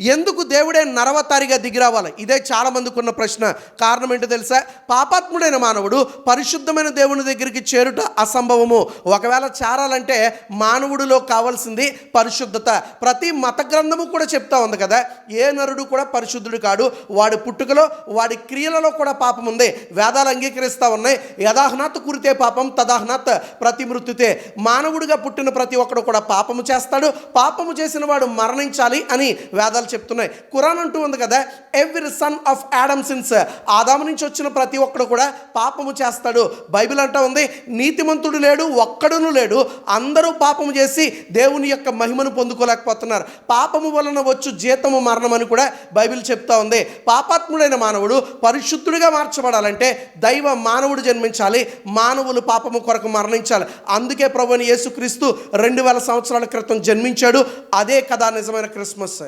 ఎందుకు దేవుడే నరవతారిగా దిగిరావాలి ఇదే చాలామందికి ఉన్న ప్రశ్న. కారణం ఏంటో తెలుసా? పాపాత్ముడైన మానవుడు పరిశుద్ధమైన దేవుని దగ్గరికి చేరుట అసంభవము. ఒకవేళ చేరాలంటే మానవుడిలో కావాల్సింది పరిశుద్ధత. ప్రతి మత గ్రంథము కూడా చెప్తా ఉంది కదా ఏ నరుడు కూడా పరిశుద్ధుడు కాడు. వాడి పుట్టుకలో వాడి క్రియలలో కూడా పాపం ఉంది. వేదాలు అంగీకరిస్తూ ఉన్నాయి. యథాహ్నాత్ కురితే పాపం తదాహ్నాత్ ప్రతి మృత్యుతే మానవుడిగా పుట్టిన ప్రతి ఒక్కడు కూడా పాపము చేస్తాడు. పాపము చేసిన వాడు మరణించాలి అని వేదాలు చెప్తున్నాయి. ఖురాన్ అంటూ ఉంది కదా every son of Adam sins ఆదాము నుంచి వచ్చిన ప్రతి ఒక్కడు కూడా పాపము చేస్తాడు. బైబిల్ అంటా ఉంది నీతిమంతుడు లేడు ఒక్కడును లేడు. అందరూ పాపము చేసి దేవుని యొక్క మహిమను పొందుకోలేకపోతున్నారు. పాపము వలన వచ్చు జీతము మరణం అని కూడా బైబిల్ చెప్తా ఉంది. పాపాత్ముడైన మానవుడు పరిశుద్ధుడిగా మార్చబడాలంటే దైవ మానవుడు జన్మించాలి. మానవులు పాపము కొరకు మరణించాలి. అందుకే ప్రభుని యేసుక్రీస్తు రెండు వేల సంవత్సరాల క్రితం జన్మించాడు. అదే కదా నిజమైన క్రిస్మస్.